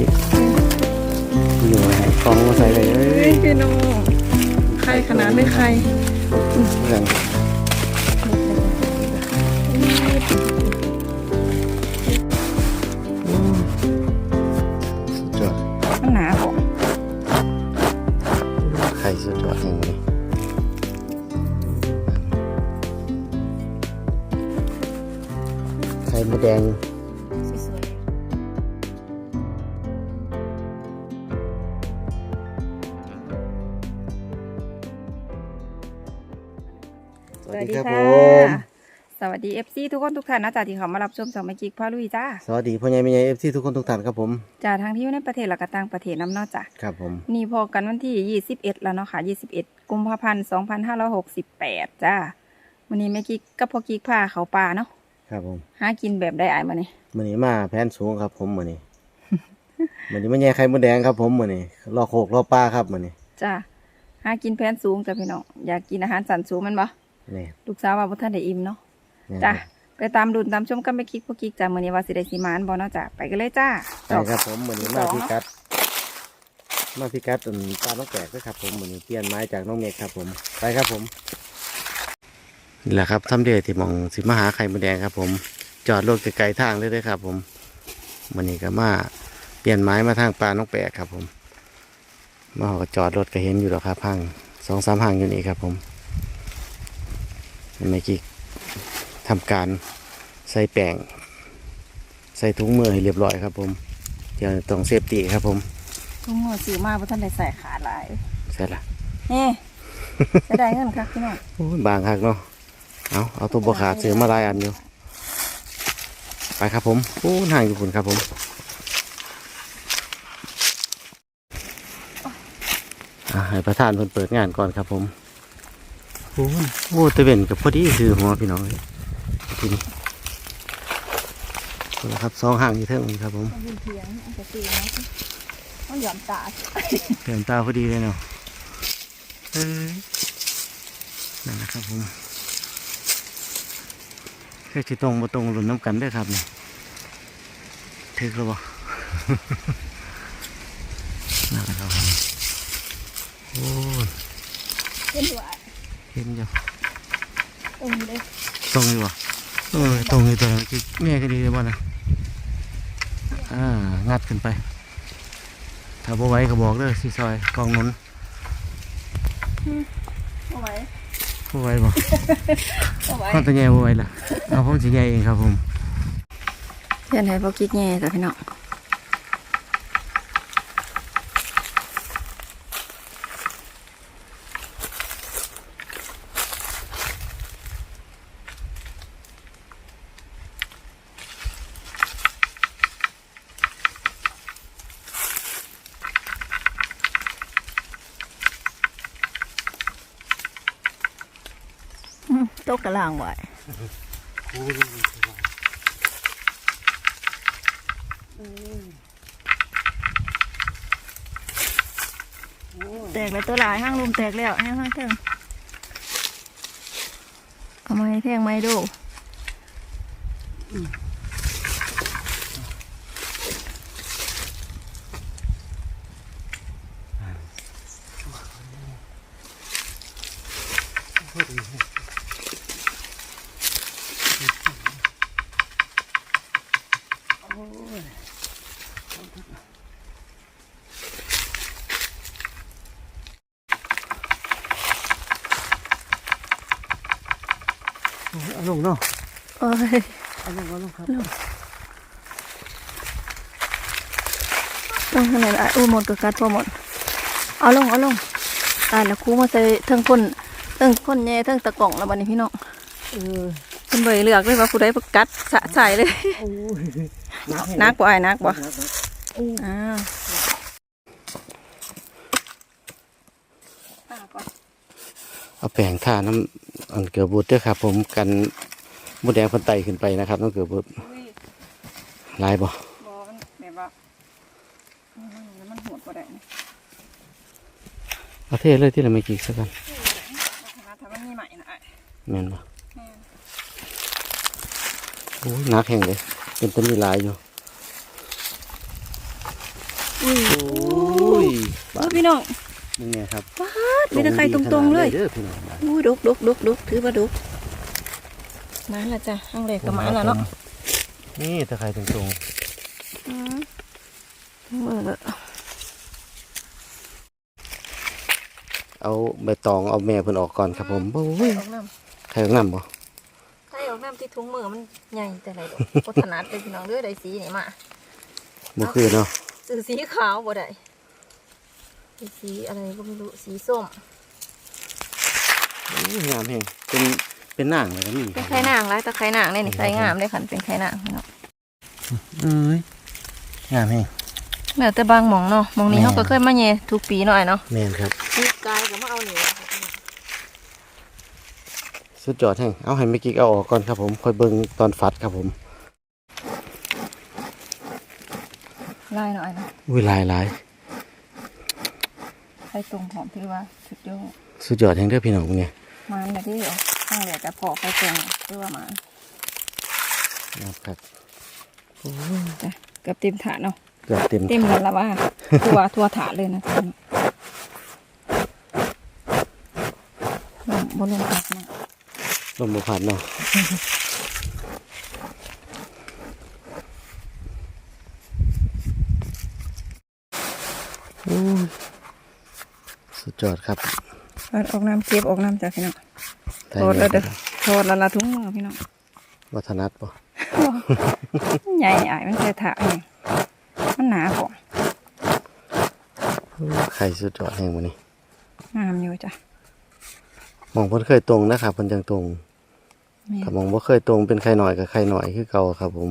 จิกอยู่ไหนกองมาใส่เลยเอ้เฮ้ยยพี่น้องใครขนาดไม่ใครเรื่องอืมสุดยอดมันหนาบอกไข่สุดยอดอย่างนี้ไข่มดแดง อฟซีทุกคนทุกท่านนะจ๊ะที่เขามารับชมสองมกิกพ่อลุยจ้าสวัสดีพ่อใหญ่แม่ใหญ่เอฟซีทุกคนทุกท่านครับผมจากทางที่อยู่ในประเทศและก็ต่างประเทศน้ำเนอกจ้ะครับผมนี่พอกันวันที่ 21 แล้วเนาะค่ะ 21 กุมภาพันธ์2568 จ้าวันนี้แม่กิ๊กกับพ่อกิ๊กพาเขาป่าเนาะครับผมหากินแบบได้อายมาเนี่ยมือนี้มาแผนสูงครับผมมือนี้ มือนี้ไม่ใช่ไข่มดแดงครับผมมือนี้รอโคกรอปลาครับมือนี้จ้าหากินแพนสูงจ้ะพี่น้องอยากกินอาหารสันสูงแมันบ่นี่ลูกสาวว่าบ่ทันได้อิ่มเนาะนี่ จ้าไปตามดุนตามชมกันไปคลิกพ่อกิ๊กจ้ามื้อนี้ว่าสิได้สิมานบ่เนาะจ้าไปกันเลยจ้าไปครับผมมือนี้มาพิกัด มาพิกัดต้นปลาน้องแกกด้วยครับ ผมมือนี้เปลี่ยนไม้จากน้องเมฆครับผมไปครับผมนี่แหละครับทำเดชที่หมองสิมาหาไข่มดแดงครับ ผม จอดรถไกลๆทางเลยเด้อครับ ผมมือนี้ก็มาเปลี่ยนไม้มาทางปลาน้องแปกครับ ผมมาเขาก็จอดรถก็เห็นอยู่แล้วครับห้างสองสามห้างอยู่นี่ครับ ผมเมื่อกี้ ทำการใส่แป้งใส่ถุงมือให้เรียบร้อยครับ ผมเดี๋ยวต้องเซฟตี้ครับ ผมทุ่งหัวซื้อมาบ่ทันได้ใส่ขาหลายใส่ละเฮ้จะได้เงินครับพี่น้องโอ้ยบางคักเนาะเอาเอาตัวบขาดซื้อมาหลายอันอยู่ไปครับผมโอ้ห่างอยู่คุณครับผมอะให้ประธานเพิ่นเปิดงานก่อนครับผมโอ้ยโอ้ตะเวนกับพอดีคือหัวพี่น้องเลย ทีนี้นี่แหละครับสองห่างอยู่เท่านี้ครับผมยืนเถียงอันจะซื้อนะต้องหย่อนตาเต็มตาพอดีเลยเนาะเอ้ยนั่นแหละครับผมแค่ชิตรงมาตรงหลุนน้ำกันเด้วยครับนี่ถึกแล้วบ่นั่นแหละครับผมโอ้ยเห็นว่าเห็นอยู่ตรงนี้เลยตรงอยู่บ่ เออตรงอยู่ตัวนั้นคือแง่ก็ดีเลยบ่นะอ่างัดขึ้นไป ถ้าบ่ไหว้ก็บอกเด้อสิซอยกองหนุนเอาไว้บ่ไหว้บ่เอาไว้ข้าวตัวใหญ่บ่ไหว้ล่ะเอาผมสิใหญ่เองครับผมเพื่อนให้พวกกิ๊กแง่จ้ะพี่น้อง ต๊ะกระล่างไว้แตกแล้วตัวหลายห้างลมแตกแล้วห้างห้างเทิงเอาไม้แทงไม้ดู เอาลงเนาะโอ้ยเอาลงเอาลงครับต้องขนาดอะอู้หมดก็กัดพอหมด เอาลงเอาลงตายแล้วครูมาใส่เทั้งคนเทั้งคนแย่เทั้งตะกล่องแล้วบัดนี้พี่น้องเออเป็นใบเลือกเลยว่าผู้ใดประกัดสะใจเลยโอ้ยนักบ่ไอ้ายนักบ่นักอ่าเอาแป้งทาน้ำ อันเกลือบูดด้วยครับ ผมกันมดแดงพันไตขึ้นไปนะครับน้องเกลือบูดลายบ่บอมันแบบว่าอืมมันโหดกว่าได้นะเอาเทเลยที่เราไม่กี่สักกันถ้ามันมีใหม่นะอ้ายแม่นบ่แม่นโอ้ยหนักแห้งเลยเป็นต้นมีลายอยู่อุ้ยโอ้ยโอ้พี่น้อง มึงเนี่ยครับว้าดมีแต่ไข่ตรงๆเลยเด้อพี่น้องอุ้ยดุกดุกดุกดุกถือว่าดุกมาและจ้ะห้างเล็กกับมาแล้วเนาะนี่ตะไคร้ตรงอืมมือเลยๆเอาใบตองเอาแม่เพิ่นออกก่อนครับผมโอ้ไข่ยออกน้ไข่ของน้ำบ่ำไข่ออกน้ำที่ถุงมือมันใหญ่แต่ไรดอกโคตรถนัดเลยพี่น้องเด้อได้สีนี่มาบ่คือเนาะซื้อสีขาวบ่ได้ เป็นสีอะไรก็ไม่รู้สีส้มโอ้ยงามแฮงเป็นเป็นนางเลยก็มีเป็นไข่นางไรแต่ไข่นางเนี่ยนี่ไข่งามเลยขันเป็นไข่นางพี่น้องเอ้ยงามแฮงแล้วแต่บางหมองเนาะหมองนี้แม่เขาก็เคยมาเย่ทุกปีหน่อยเนาะแม่นครับปีกายก็มาเอาหนีสุดยอดแฮงเอาให้แม่กิ๊กเอาออกก่อนครับผมค่อยเบิ่งตอนฟัดครับผมไล่หน่อยนะอุ้ยหลายหลาย ไข่ตรงหอมถือว่าสุดยอดสุดยอดแฮงเด้อพี่น้องเนี่ยมันนะที่เอาข้างเหลือจะพอไข่ตรงถือว่ามันนะครับจ้ะเกือบเต็มถาดเนาะเกือบเต็มเต็มแล้วละว่าทั่วทั่วถาดเลยนะจ๊ะลงบนลงพักนะลมบ่พัดเนาะโอ้ ยสุดยอดครับเอาออกน้ำเก็บออกน้ำจากพี่น้องได้โทษไหมแล้วเด้อโทษละละทุ่งมือพี่น้องวัฒนัดปะใหญ่ใหญ่มันใส่ถาดนี่มันหนาพอไข่สุดยอดแห่งวันนี้งามอยู่จ้ะมองเพิ่นเคยตรงนะครับเพิ่นจังตรงแม่ถ้ามองบ่เคยตรงเป็นไข่หน่อยกับไข่หน่อยคือเก่าครับผม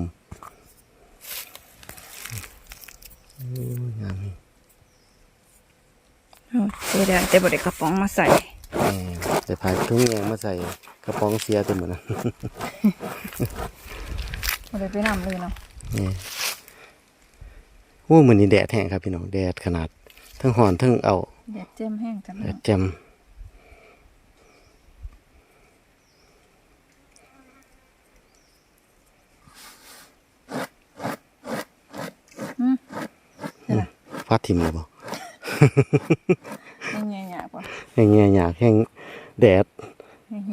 โอ้ยงามนี่ เอาเสียดายแต่บริกระป๋องมาใส่แหมแต่พายทุ่งแยงมาใส่กระป๋องเสียตัวเหมือนนั้นบริไปนำเลยเนาะนี่โอ้มื้อนี้แดดแห้งครับพี่น้องแดดขนาด ทั้งหอนทั้งเอาเด็ดเจ้มแห้งจังแดเนาะดแจ่มอืมเดี๋ยวนะฟ้าทิ่มเลยบ่ ยังไงเนี่ยป่ะแห้งแง่ยากแห้งแดด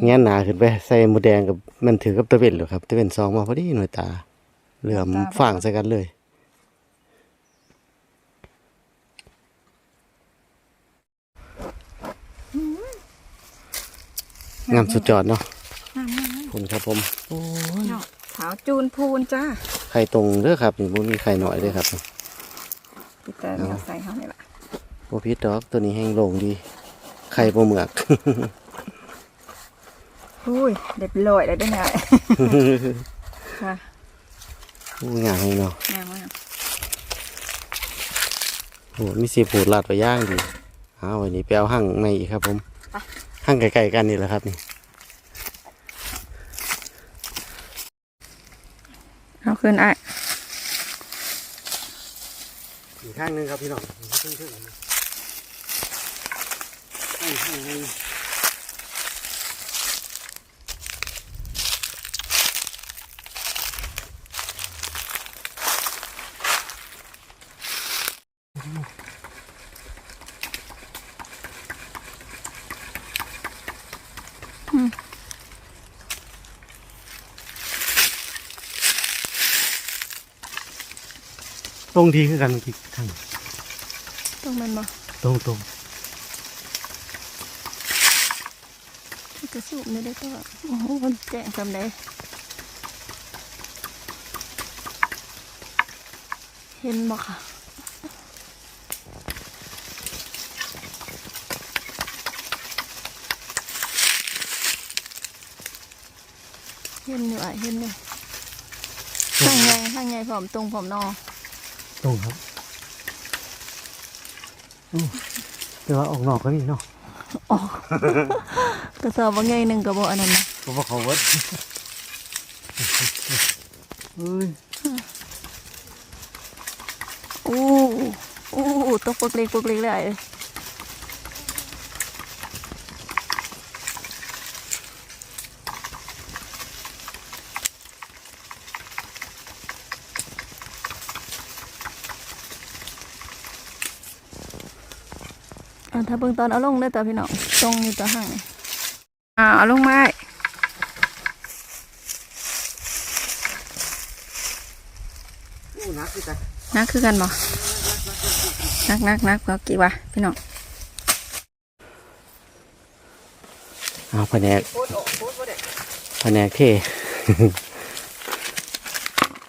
แง่หนาขึ้นไปใส่หมูแดงกับมันถือกับตะเวนเหรอครับตะเวนซองมาพอดีหน่วยตา เหลื่อมฝ่างใส่กันเลยงามสุดยอดเนาะงามงามคุณครับผมโอ้ยเนาะขาวจูนพูนจ้าไข่ตรงเด้อครับนี่บ่มีไข่หน่อยเด้อครับพี่แต่เราใส่เขาเนี่ยแหละ บ่พิษดอกตัวนี้แห้งโล่งดี ไข่บ่เหมือกอุ้ยเด็ดลอยเลยได้ไงค่ะโอ้ยงามแห้งเนาะงามมากโอ้มีสีผูดลาดไปย่างดีเอาวันนี้ไปเอาหั่งในอีกครับผมหั่งไก่ๆกันนี่แหละครับนี่เอาขึ้นไอ้อีกข้างหนึงครับพี่น้อง ตรงดีคือกันกี่ข้างต้องมันบ่ตรงตรงะสูบไม่ได้ตัวโอ้โหมันแจ้งทำได้เห็นบ่ค่ะเห็นอยู่อะเห็นอยู่ข้างใหญ่ข้างใหญ่ผอมตรงผอมนอตรงครับอู้แต่ว่าออกนอกก็มีเนาะ ออกกระสอบว่าไงหนึ่งกระบอกอันนั้นนะเพราะว่าเขาเวิร์ดเฮ้ยอู้อู้ตกปกเล็กปกเล็กเลย ถ้าเบิ่งตอนเอาลงได้ตัวพี่น้องตรงอยู่ตัวห่างอ่าเอาลงมาอู้นักคือกันนักคือกันบ่นักนักนักเอากี่วะพี่น้องเอาแผนกแผนกเท่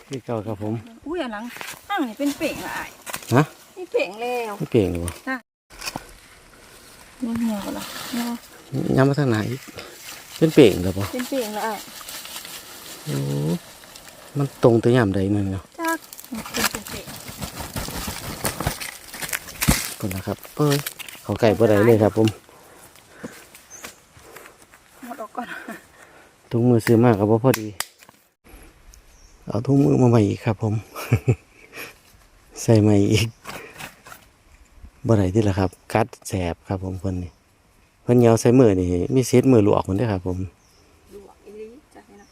คือเก่าครับผม อุ้ยหลังห่างนี่เป็นเป่งละอ้ายฮะนี่เป่งแล้วไม่เปลี่ยนหรือวะ นี่เหี่ยวบ่ล่ะเหี่ยวย้ำมาทางไหนอีกเป็นเปลี่ยนหรือเปล่าเป็นเป่งละอ้ายโอ้มันตรงตัวย่ำใดนึงเนาะจักเป็นเป็นเป่งก่อนนะครับเอ้ยเขาไก่บ่ได้เลยครับผมหมดออกก่อนถุงมือซื้อมากกับพอดี เอาถุงมือมาใหม่อีกครับผม ใส่ใหม่อีก บ่ได้ที่ละครับ กัดแสบครับ ผมคนนี้เพิ่นเหนียวใส่มือนี่มีเศษมือลวกคนเด้อครับ ผมลวกอีหลีจ้ะพี่น้อง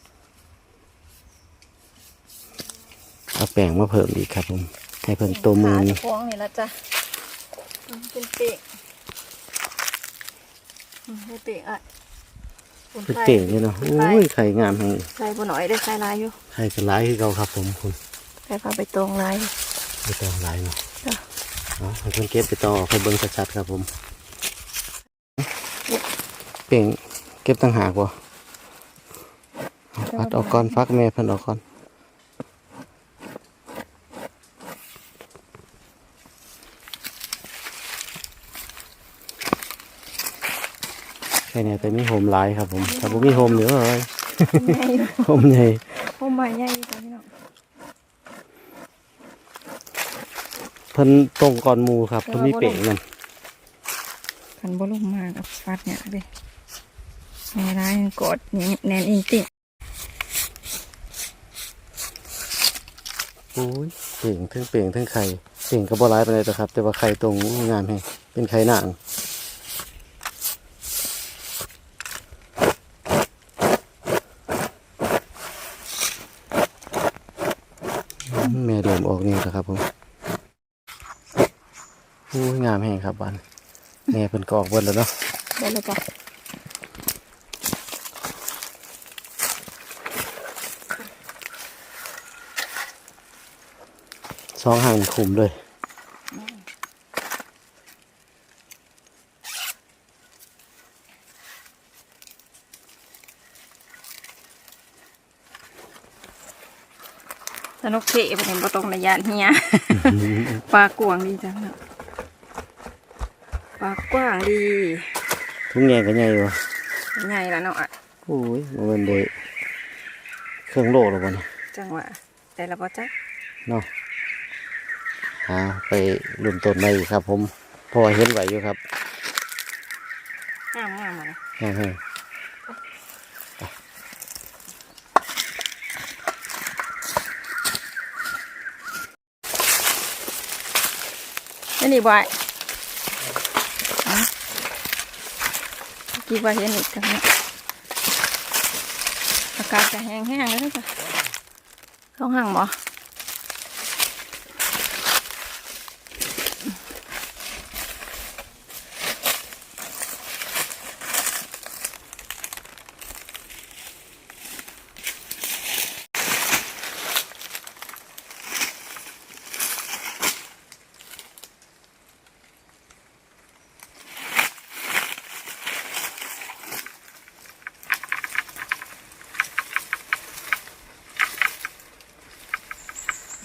เอาแป้งมาเพิ่มอีกครับ ผม ให้เพิ่นตัวมือขานี่จะฟ้องนี่ละจ้ะอืมเป็นเป่งอืมเป็นเป่งอะคุณเป็นไข่เป่งเลยเนาะโอ้ยไข่งามแห่งไข่บ่หน่อยได้ไข่ลายอยู่ไข่กระไรคือเก่าครับ ผมคุณไข่พาไปตรงลายไปต่อหลายเนาะจ้ะเอา ให้เพิ่นเก็บไปต่อออกให้เบิ่งชัดๆครับผมเป่งเก็บตั้งหากบ่เอาปัดออกก่อนฟักแม่เพิ่นออกก่อนแค่เนี้แต่มีโฮมหลายครับผมถ้าบ่มีโฮมเดี๋ยวเอ้ยใหญ่อยู่โฮมใหญ่โอ้ใหม่ใหญ่อยู่จ้ะพี่น้อง เพิ่นตรงก่อนหมูครับเพิ่นมีเป่งนั่นคันบ่ลงมากับฟัดเนี่ยเด้แม่ร้ายยังกอดนี่แน่นอิงติโอ้ยเป่งทั้งเป่งทั้งไข่เป่งก็บ่หลายปานใดแต่ครับ แต่ว่าไข่ตรงงามแฮงเป็นไข่นาง แม่เริ่มออกนี่แล้วครับผมโอ้ยงามแห้งครับบ้านแม่เพิ่นก็ออกเบิดแล้วเนาะได้แล้วจ้ะสองห่างคุมเลยสนุกเทไปเห็นบ่ตรงระยะเฮียปลากวางดีจังเนาะ ปลากว้างดีทุกแง่ก็ใหญ่อยู่ใหญ่แล้วเนาะอะโอ้ยบ่แมันเดยเครื่องโลหรอบ่เนี่ยจังหวะแต่ละบ่จักเนาะหาไปรุ่นต้นใหม่อีกครับ ผมเพอเห็นไหวอยู่ครับงามงามๆมาเลยงามแห้งนี่นี่บ่อยเอา กี่ว่าเห็นอีกจังเนาะอากาศจะแห้งๆแล้วจ้ะต้องห่างบ่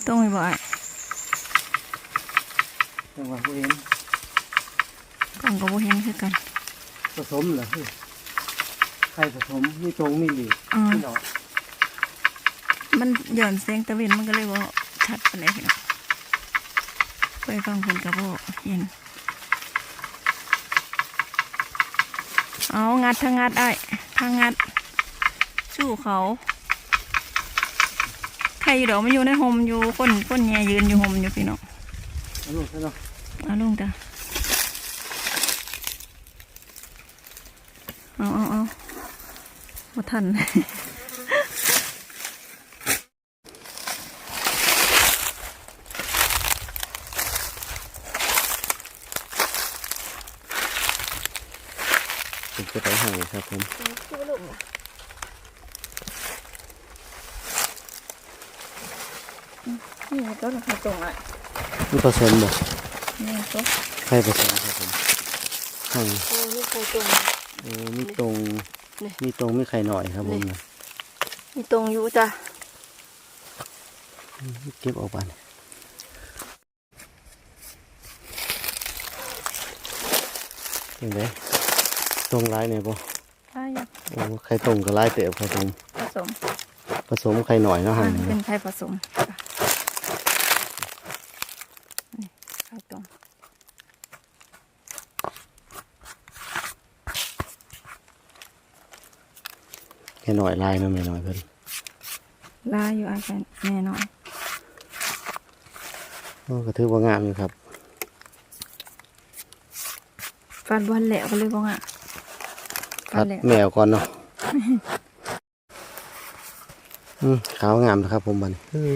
ต้องมีบ่อย จังหวะผู้เห็น ต้องก็บ่เห็นคือกัน ผ สมเหรอไข่ผสมมีตรงมีหลีกอืมพี่น้องมันหย่อนเสียงตะเวนมันก็เลยว่าชัดปานใดพี่น้องไปฟังคนกระบอกเห็น เอางัดทางงัดไอ้ายทางงัด สู้เขาใครอยู่ดอกมันอยู่ในโฮมอยู่คนคนเนี่ยยืนอยู่โฮมอยู่พี่น้องเอาลูกซะเนาะเอาลงจ้ะ เอาเอาเอาบ่ทันเป็นจะไปห่างครับผมคือลูกนี่ต้นไข่ตรงอะนี่ผสมบ่นี่ต้นไข่ผสมครับผมห่างโอ้นี่ไข่ตรง โอ้มีตรงนี่ มีตรงมีไข่หน่อยครับผมนะมีตรงอยู่จ้ะเก็บออกไปยังไงตรงร้ายเนี่ยบ่ได้ยังโอ้ไข่ตรงกับร้ายเต๋อครับผมผสมผสมไข่หน่อยเนาะอ่าห่างเป็นไข่ผสมจ้ะนี่ไข่ตรง ไข่หน่อยลายเนาะไม่หน่อยเพิ่นลายอยู่อาจารย์แน่นอนโอ้ก็ถือว่างามอยู่ครับฟันบอลแหลวก็เลยบอกอะฟัคันดแหลวแมวก่อนเนาะอืมขาวงามนะครับ ผมบัดนเฮ้ย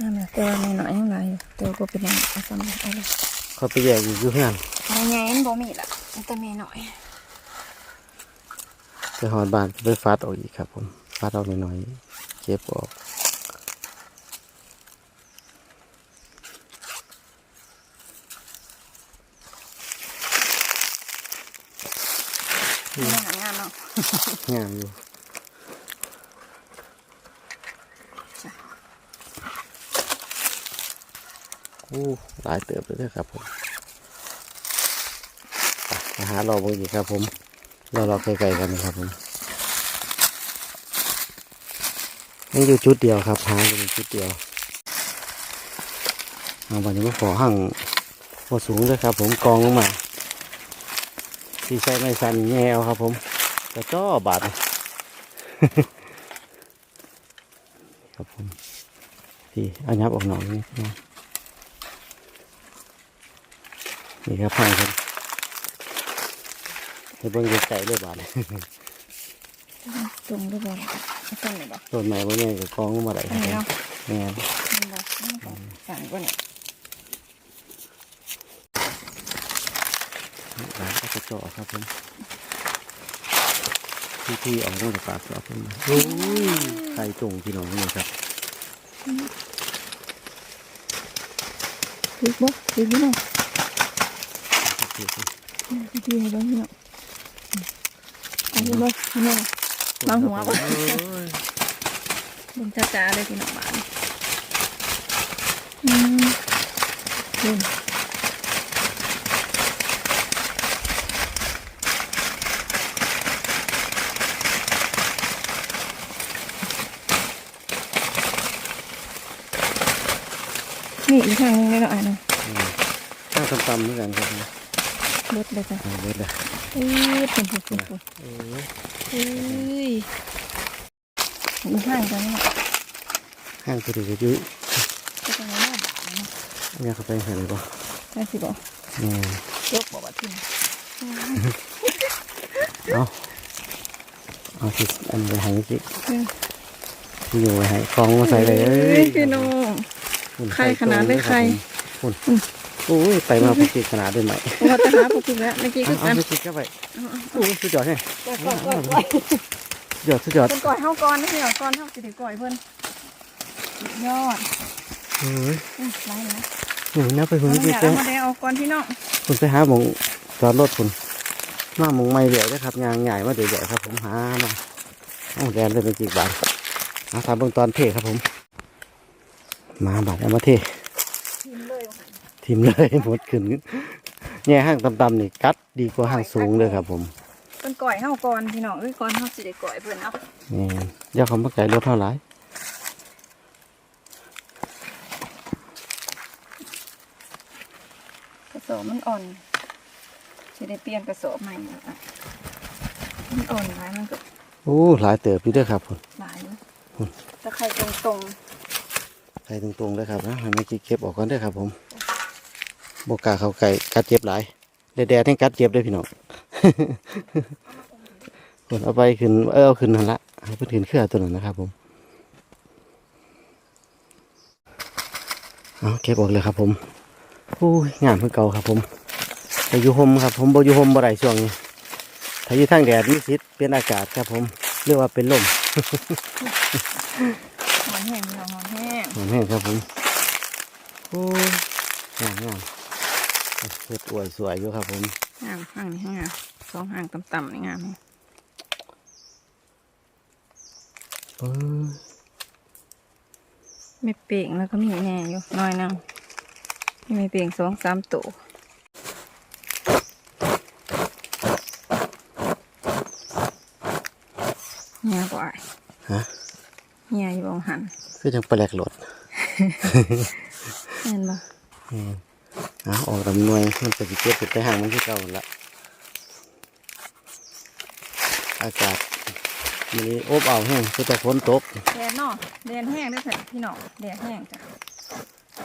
นั่นแหละแต่ว่าไม่น้อยยังไรอยู่แต่ว่าก็เป็นอย่างเอาซ้ำเอาเลยเขาไปแยกอยู่อยู่เพื่อนเอาไงมันบ่มีละมันแต่ไม่น้อย ไปหอดบ้านไปฟัดออกอีกครับผมฟัดออกหน่อยๆเก็บออกไม่ได้หางานเนาะงามอยู่จ้ะโอ้หลายเติบเลยเด้อครับผมไปมาหาเราเบางอีกครับผม เราเราไกลๆกันนะครับผมยังอยู่จุดเดียวครับหาอยู่จุดเดียวเอาวันนี้มาขอหั่งพอสูงเลยครับ ผมกองลงมาที่ใช้ไม้สันแง่เอาครับ ผมกระจ้อบาดครับผมที่อันยับออกหน่อยนี่นะนี่ครับพังครับ ให้เบิ่งไกลๆเลยบาดตรงด้วยบ่เอาต้นเลยบ่ต้นไม้พวกนี้ก็กองลงมาได้คอัรันบนี้ผมเนาะแม่นมันบ่มันก็สั่งกว่านี่ร้านก็จะเจาะครับผมที่ที่ออกมาจากปากเจาะขึ้นมาโอ้ยไข่จงพี่น้องนี่ครับคือบ่คือพี่น้องโอเคครับพี่ให้เบิ่งพี่น้องเอาพี่บ่พี่น้องวางหัวก่อนโอ้ยเบิ่งจ้าๆเลยพี่น้องบ้านอืมเห็นนี่อีกทางหนึงเลยเนาะไอ้เนาะอืมข้างตำๆเหมือนกันครับผมรถเลยจ้ะเอาเบิดเลย เอ้ยเป็นเป็นเป็นเป็นโอ้ยเอ้ยอีกทางกันเนี่ยห้างตัวดีก็อยุ่ยจะเป็นยังไงบ้างเนาะเนี่ยเขาไปหาเลยป่ะได้สิบอกนี่ยกบอกว่าทิ้งเอาเอาสิอันไปให้จิอืมที่อยู่ไว้ให้คล้องมาใส่เลยเอ้พี่น้องใคุณไข่ขนาดเลยไข่คุณ โอ้ยไปมาพอดีขนาดได้ไหมว่าจะหาพวกคุณแล้วเมื่อกี้เอาคือเอากันไปกินเข้าไปโอ้ยสุดยอดเลยก่อยก่อยก่อยก่อยสุดยอดสุดยอดเป็นก่อยเฮาก่อนนะพี่น้องก่อนเฮาสิได้ก่อยเพิ่นสุดยอดโอ้ยอืมไรนะหนูนับไปคุณเอาพี่อยากแกเอามาได้เอาก่อนพี่น้องคุณไปหาหมองจอดรถคุณมาหมองไม่เหลี่ยวนะครับยางใหญ่มาเดี๋ยวๆครับผมหามาเอาแดนเลยเป็นจีบบาทเอาทำเบื้องตอนเทครับผม มาบาทเอามาเท ทิมเลยว่าหั่น ทิมเลยหมดขึ้นแง่ห้างต่ำๆนี่กัดดีกว่าห้างสูงเลยครับ ผมเป็นก่อยเฮาก่อนพี่น้องเอ้ยก่อนเฮาสิได้ก่อยเพิ่นเอานี่เดี๋ยวเขามาไก่รถเท่าไหร่กระสอบมันอ่อนสิได้เปลี่ยนกระสอบใหม่แล้วอะมันอ่อนหลายมันก็โอ้หลายเติบพี่เด้อครับผมหลายอยู่อืมตะไคร้ตรงไก่ตรงๆเลยครับนะให้ไม่อกี้เก็บออกก่อนเด้อครับผม บกล้าเขาไก่กัดเจ็บหลายแดดๆให้กัดเจ็บได้อพี่น้องคนเอาไปขึ้นเออเอาขึ้นนั่นละให้เพื่นขึ้นเครือตัวนั้นนะครับ ผมเอาเก็บออกเลยครับ ผมโอ้ยงามเพื่อเก่าครับ ผมไปอยู่ห่มครับ ผมบ่อยู่ห่มบ่ได้ช่วงนี้ถ้าอยู่ทางแดดมีสิทธิ์เป็นอากาศครับ ผมเรียกว่าเป็นลมหอนแห้งพี่น้องหอนแห้งหอมแห้งครับผมโอ้ยงามงาม เฮ็ดอวยสวยอยู่ครับผมงามห่างนี่งามสองห่างต่ำๆนี่งามนี่เออไม่เป่งแล้วก็มีแน่อยู่น้อยหนึงมีไม่เป่งสองสามตัวเหี่ยกว่าฮะเหี่ยอยู่บองหัน คือจังปลาแหลกโหลดเห็นปะ อืมอะออกลำหน่วยมันจะสิเก็บติดไปห่างมันที่เก่าหั่นละอากาศมันนี้อบอ้าวแห้งคือแต่ฝนตกแดดเนาะแดดแห้งเด้วยค่ะพี่น้องแดดแห้งจ้ะ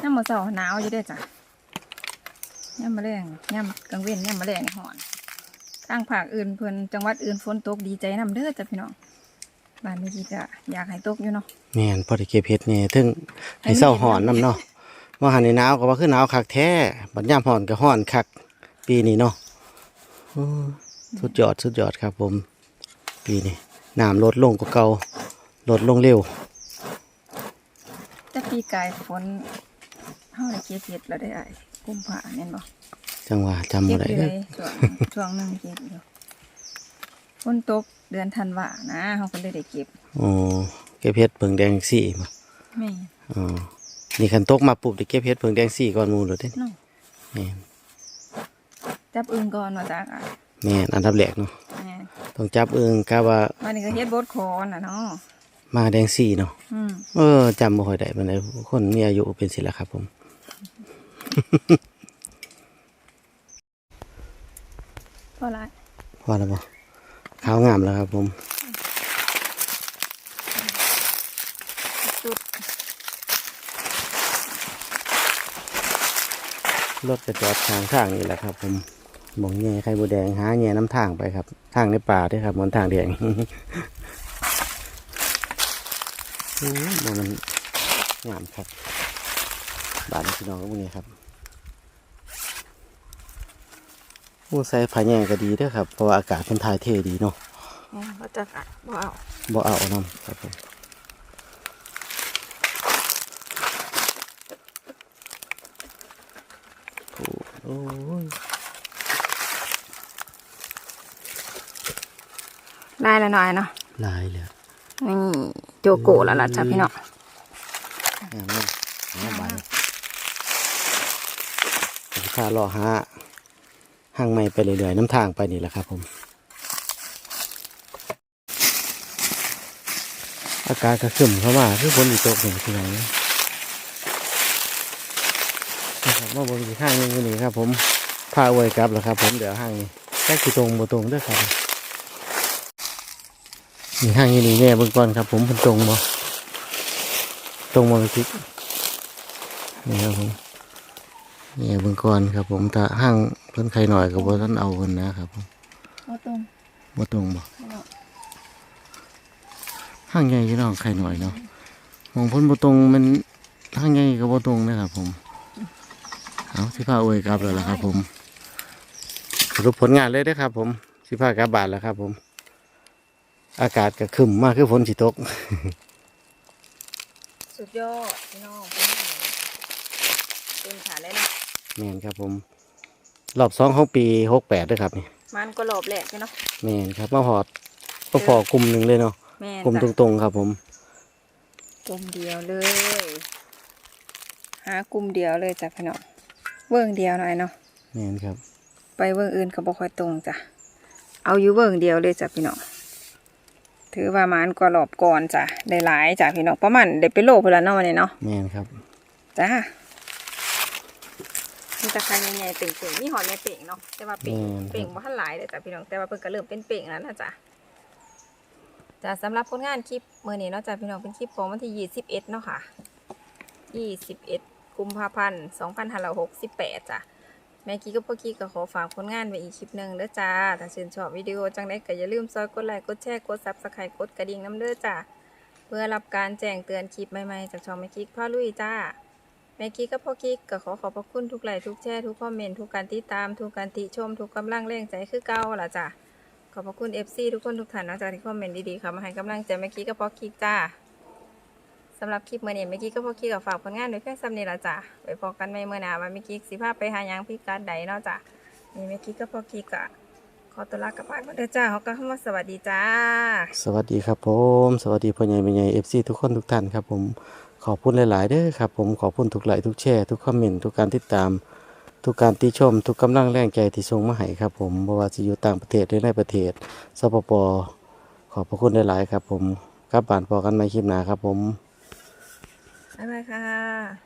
ย่ำมาเสาหนาวอยู่เด้วยจ้ะย่ำมาแรงย่ำกลางเว้นย่ำมาแรงหอนทางภาคอื่นเพิ่นจังหวัดอื่นฝนตกดีใจนำเด้อจ้ะพี่น้องบ้านเมื่อกี้ก็อยากให้ตกอยู่เนาะแม่นพอได้เก็บเห็ดนี่ถึงให้เศร้าหอนน้ำเนาะ ว่าหันในหนาวก็ว่าคือหนาวคักแท้บัดยามหอนก็หอนคัก ปีนี้เนาะโอ้สุดยอดสุดยอดครับ ผม ปีนี้น้ำลดลงกว่าเก่าลดลงเร็ว แต่ปีกายฝนเฮาได้เก็บเห็ดแล้วได้ไอ้กุมภาแม่นบ่จังหวะจำเก็บ่บได้อยู่เลเลยยช่วงช่วงหนึงเก็บอยู่ฝนตกเดือนธันวานะเฮาก็เลยได้เก็บโอ้เก็บเห็ดเผิงแดงสี่มาแม่อ๋อ นี่คันตกมาปุ๊บได้เก็บเห็ดเผิงแดงสี่ก่อนหมูเลยเด้เนาะแม่นจับอึ่งก่อนว่าจ้ะอะแม่นอันดับแรกเนาะแม่ต้องจับเอิงกะว่าวันนี้ก็เฮ็ดบดคอนน่ะเนาะมาแดงสี่เนาะอืมเออจำบ่ค่อยได้มันไดคนมีอายุเป็นสิละครับผม พอละพอแล้วบ่ขาวงามแล้วครับผม รถกระจอดทางทางนี่แหละครับ ผมมองแง่ไข่บัวแดงหาแง่น้ำทางไปครับ ทางในป่าด้วยครับมันทางแดงโอ้ยบ่มันงามครับบ้านพี่น้องก็พวกนี้ครับโอ้ใส่ผ้าแง่ก็ดีเด้วยครับ เพราะว่าอากาศมันถ่ายเทดีเนาะแม่ก็จะกัดบ่เอาบ่เอาน้ำครับผม โอ้ยได้แล้วหน่อยเนาะลายเลยนี่โจโกะแล้วล่ะจ้ะพี่น้องงามมากงามใบข้ารอหาห่างไม่ไปเรื่อยๆน้ำทางไปนี่แหละครับผม อากาศก็ขึ้นเข้ามาคือฝนอีตกหนึ่งที่ไหนนะ ครับมาบนอีกข้างหนึงอยู่นี่ครับ ผมพาอวยกลับแล้วครับ ผมเดี๋ยวห้างนี้แค่กี่ตรงบ่ตรงเด้วยครับมีห้างอยู่นี่แน่เบิ่งก่อนครับ ผมมันตรงบ่ตรงบ่ไปคิดนี่ครับผมนี่เบิ่งก่อนครับ ผมถ้าห้างเพิ่นใครหน่อยก็บ่ทันเอาเพิ่นนะครับผมบ่ตรงบ่ตรงบ่พี่น้องห้างใหญ่ที่น้องใครหน่อยเนาะมองเพ้นบ่ตรงมันห้างใหญ่ก็บ่ตรงนะครับผม เอาสิพาอวยกลับแล้วล่ะครับ ผม สรุปผลงานเลยเด้อครับ ผมสิพากลับบ้านแล้วครับ ผม อากาศก็ครึ้มมากคือฝนสิตก สุดยอดพี่น้องเป็นขาเลยเนาะแม่นครับ ผม รอบสองของปีหกแปดด้วยครับนี่มันก็หลบแหลกพี่เนาะแม่นครับมาหอดก็พอกลุ่มหนึ่งเลยเนาะแม่นกลุ่มจ้ะตรงๆครับ ผม กลุ่มเดียวเลย หากลุ่มเดียวเลยจ้ะพี่น้อง เวิ้งเดียวหน่อยเนาะแม่นครับ ไปเวิ้งอื่นก็บ่ค่อยตรงจ้ะเอาอยู่เวิ้งเดียวเลยจ้ะพี่น้องถือว่ามันก็หลบก่อนจ้ะได้หลายจ้ะพี่น้องประมาณได้ไปโลพุ่นละเนาะวันนี้เนาะแม่นครับจ้ามีตะไคร้ใหญ่ๆเป่งๆมีหอมใหญ่เป่งเนาะแต่ว่าเป่งอืมเป่งบ่ทันหลายเลยจ้ะพี่น้องแต่ว่าเพิ่นก็เริ่มเป็นเป่งแล้วนะจ้ะจ้ะสำหรับผลงานคลิปมื้อนี้เนาะจ้ะพี่น้องเป็นคลิปของวันที่21เนาะค่ะ21 กุมภาพันธ์2568จ้ะแม่กี้กับพ่อกี้ก็ขอฝากผลงานไว้อีกคลิปหนึ่งเด้อจ้า ถ้าชื่นชอบวิดีโอจังไดก็อย่าลืมซอยกดไลค์ กดแชร์ กด Subscribe กดกระดิ่งน้ำเด้อจ้ะเพื่อรับการแจ้งเตือนคลิปใหม่ๆ จากช่องแม่กี้พ่อลุยจ้า แม่กิ๊กกับพ่อกิ๊กก็ขอขอบพระคุณทุกไลค์ทุกแชร์ทุกคอมเมนต์ทุกการติดตามทุกการติชม ทุกกำลังแรงใจคือเก่าล่ะจ้ะขอบพระคุณ FC ทุกคนทุกท่านนะจ๊ะที่คอมเมนต์ดีๆค่ะมาให้กำลังใจเมื่อกี้ก็พอคิกจ้า สำหรับคลิปเมื่อนี้เมื่อกี้ก็พอคิกกับฝากผลงานไว้เพียงซ้ำนี้ละจ้ะไว้พอกันไม่เมื่อนาว่าเมื่อกี้สิพาพไปหายังพิกัดใดเนาะจ้ะนี่เมื่อกี้ก็พอคิกอะขอตัวลากลับบ้านก่อนเด้อจ้าเขาก็เข้ามาสวัสดีจ้า สวัสดีครับผม สวัสดีพ่อใหญ่แม่ใหญ่เอฟซีทุกคนทุกท่านครับผมขอบคุณหลายๆเด้อครับผมขอบคุณทุกไลค์ทุกแชร์ทุกคอมเมนต์ทุกการติดตาม ทุกการติชม ทุกกำลังแรงใจที่ส่งมาให้ครับผมบ่ว่าจะอยู่ต่างประเทศหรือในประเทศสปปขอบพระคุณหลายๆครับผมกลับบ้านพอกันใหม่คลิปหน้าครับผม บ๊ายบายค่ะ